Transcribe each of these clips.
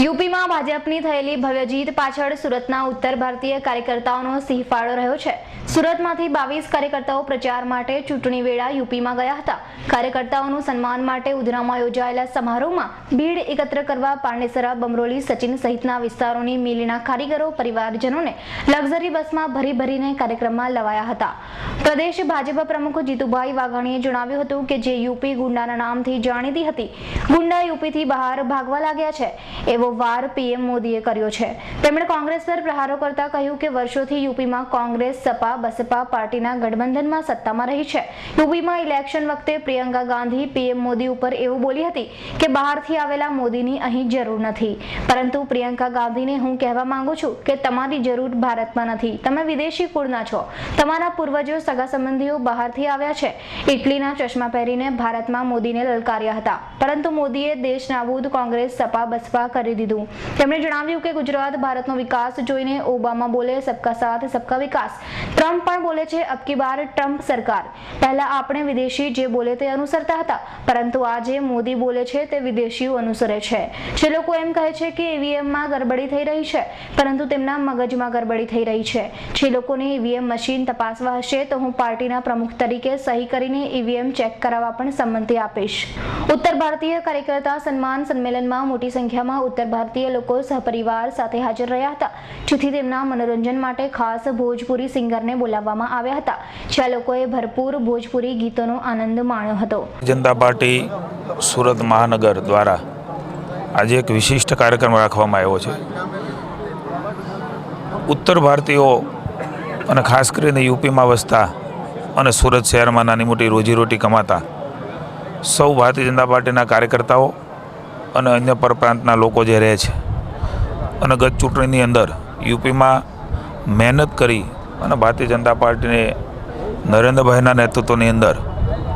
યુપીમાં ભાજપની થયેલી ભવ્ય જીત પાછળ સુરતના ઉત્તર ભારતીય કાર્યકર્તાઓનો સિંહફાળો રહ્યો છે. સુરતમાંથી બાવીસ કાર્યકર્તાઓ પ્રચાર માટે ચૂંટણી વેળા યુપીમાં ગયા હતા. કાર્યકર્તાઓનું સન્માન માટે ઉધનામાં યોજાયેલા સમારોહમાં ભીડ એકત્ર કરવા પાંડેસરા બમરોલી, સચિન સહિતના વિસ્તારોની મિલના કારીગરો, પરિવારજનોને લક્ઝરી બસમાં ભરી ભરીને કાર્યક્રમમાં લવાયા હતા. પ્રદેશ ભાજપ પ્રમુખ જીતુભાઈ વાઘાણીએ જણાવ્યું હતું કે જે યુપી ગુંડાના નામથી જાણીતી હતી, ગુંડા યુપીથી બહાર ભાગવા લાગ્યા છે. એવો વાર પીએમ મોદીએ કર્યો છે. તેમણે કોંગ્રેસ પર પ્રહારો કરતા કહ્યું કે વર્ષોથી યુપીમાં કોંગ્રેસ, સપા, બસપા પાર્ટીના ગઠબંધનમાં સત્તામાં રહી છે. યુપીમાં ઇલેક્શન વખતે પ્રિયંકા ગાંધી પીએમ મોદી ઉપર એવું બોલી હતી કે બહારથી આવેલા મોદીની અહીં જરૂર નથી. પરંતુ પ્રિયંકા ગાંધીને હું કહેવા માંગુ છું કે તમારી જરૂર ભારતમાં નથી. તમે વિદેશી કુળના છો. તમારા પૂર્વજો સગા સંબંધીઓ બહારથી આવ્યા છે. ઇટલીના ચશ્મા પહેરીને ભારતમાં મોદીને લલકાર્યા હતા. પરંતુ મોદીએ દેશ નાબૂદ કોંગ્રેસ, સપા, બસપા કરી દીધું. તેમણે જણાવ્યું કે ગુજરાત ભારતનો વિકાસ જોઈને ઓબામા બોલે, સબકા સાથ, સબકા વિકાસ. ટ્રમ્પ પણ બોલે છે અબકી બાર, ટ્રમ્પ સરકાર. પહેલા આપણે વિદેશી જે બોલે તે અનુસરતા હતા, પરંતુ આજે મોદી બોલે છે તે વિદેશીઓ અનુસરે છે. જે લોકો એમ કહે છે કે ઈવીએમમાં ગરબડી થઈ રહી છે, પરંતુ તેમના મગજમાં ગરબડી થઈ રહી છે. જે લોકોને ઈવીએમ મશીન તપાસવા હશે, તો હું પાર્ટીના પ્રમુખ તરીકે સહી કરીને ઈવીએમ ચેક કરાવવા પણ સંમતિ આપીશ. ઉત્તર ભારતીય કાર્યકર્તા સન્માન સંમેલનમાં મોટી સંખ્યામાં ઉત્તર ભારતીય લોકો સહપરિવાર સાથે હાજર રહ્યા હતા, જેથી તેમના મનોરંજન માટે ખાસ ભોજપુરી સિંગરને બોલાવવામાં આવ્યા હતા, જ્યાં લોકોએ ભરપૂર ભોજપુરી ગીતોનો આનંદ માણ્યો હતો. જનતા પાર્ટી સુરત મહાનગર દ્વારા આજે એક વિશિષ્ટ કાર્યક્રમ રાખવામાં આવ્યો છે. ઉત્તર ભારતીયો અને ખાસ કરીને યુપીમાં વસતા અને સુરત શહેરમાં નાની મોટી રોજીરોટી કમાતા સૌ ભારતીય જનતા પાર્ટીના કાર્યકર્તાઓ અને અન્ય પરપ્રાંતના લોકો જે રહે છે. અને ગત ચૂંટણીની અંદર યુપીમાં મહેનત કરી અને ભારતીય જનતા પાર્ટીને નરેન્દ્રભાઈના નેતૃત્વની અંદર,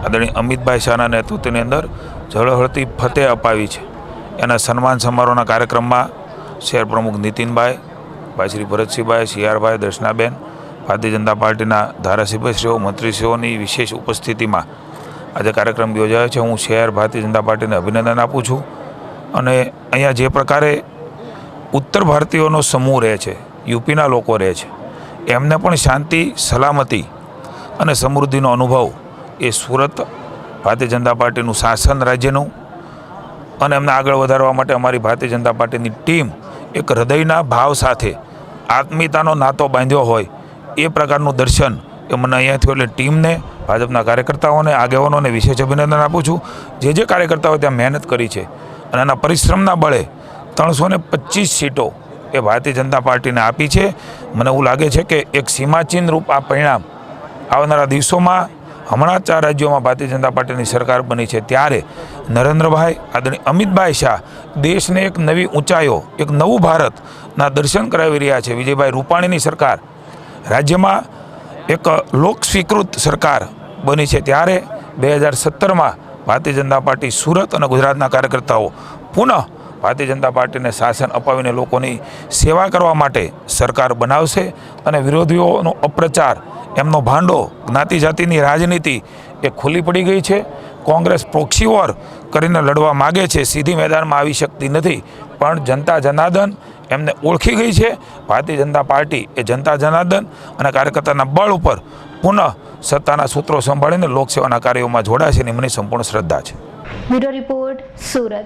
આદરણીય અમિતભાઈ શાહના નેતૃત્વની અંદર ઝળહળતી ફતેહ અપાવી છે. એના સન્માન સમારોહના કાર્યક્રમમાં શહેર પ્રમુખ નીતિનભાઈ, ભાઈ શ્રી ભરતસિંહભાઈ, સીઆરભાઈ, દર્શનાબેન, ભારતીય જનતા પાર્ટીના ધારાસભ્યશ્રીઓ, મંત્રીશ્રીઓની વિશેષ ઉપસ્થિતિમાં આજે કાર્યક્રમ યોજાયો છે. હું શહેર ભારતીય જનતા પાર્ટીને અભિનંદન આપું છું. અને અહીંયા જે પ્રકારે ઉત્તર ભારતીયોનો સમૂહ રહે છે, યુપીના લોકો રહે છે, એમને પણ શાંતિ, સલામતી અને સમૃદ્ધિનો અનુભવ એ સુરત ભારતીય જનતા પાર્ટીનું શાસન રાજ્યનું અને એમને આગળ વધારવા માટે અમારી ભારતીય જનતા પાર્ટીની ટીમ એક હૃદયના ભાવ સાથે આત્મીયતાનો નાતો બાંધ્યો હોય એ પ્રકારનું દર્શન એ મને અહીંયા થયું એટલે ટીમને, ભાજપના કાર્યકર્તાઓને, આગેવાનોને વિશેષ અભિનંદન આપું છું. જે જે કાર્યકર્તાઓ ત્યાં મહેનત કરી છે અને એના પરિશ્રમના બળે ત્રણસો ને પચીસ સીટો એ ભારતીય જનતા પાર્ટીને આપી છે. મને એવું લાગે છે કે એક સીમાચિહ્ન રૂપ આ પરિણામ આવનારા દિવસોમાં હમણાં ચાર રાજ્યોમાં ભારતીય જનતા પાર્ટીની સરકાર બની છે. ત્યારે નરેન્દ્રભાઈ, આદરણીય અમિતભાઈ શાહ દેશને એક નવી ઊંચાઈઓ, એક નવું ભારતના દર્શન કરાવી રહ્યા છે. વિજયભાઈ રૂપાણીની સરકાર રાજ્યમાં એક લોક સ્વીકૃત સરકાર બની છે. ત્યારે બે હજાર સત્તરમાં ભારતીય જનતા પાર્ટી, સુરત અને ગુજરાતના કાર્યકર્તાઓ પુનઃ ભારતીય જનતા પાર્ટીને શાસન અપાવીને લોકોની સેવા કરવા માટે સરકાર બનાવશે અને વિરોધીઓનો અપ્રચાર, એમનો ભાંડો જ્ઞાતિ જાતિની રાજનીતિ એ ખુલ્લી પડી ગઈ છે. કોંગ્રેસ પ્રોક્સી કરીને લડવા માગે છે, સીધી મેદાનમાં આવી શકતી નથી. પણ જનતા જનાર્દન એમને ઓળખી ગઈ છે. ભારતીય જનતા પાર્ટી એ જનતા જનાર્દન અને કાર્યકર્તાના બળ ઉપર પુનઃ સત્તાના સૂત્રો સંભાળીને લોકસેવાના કાર્યોમાં જોડાશે એની મને સંપૂર્ણ શ્રદ્ધા છે. Bureau report Surat.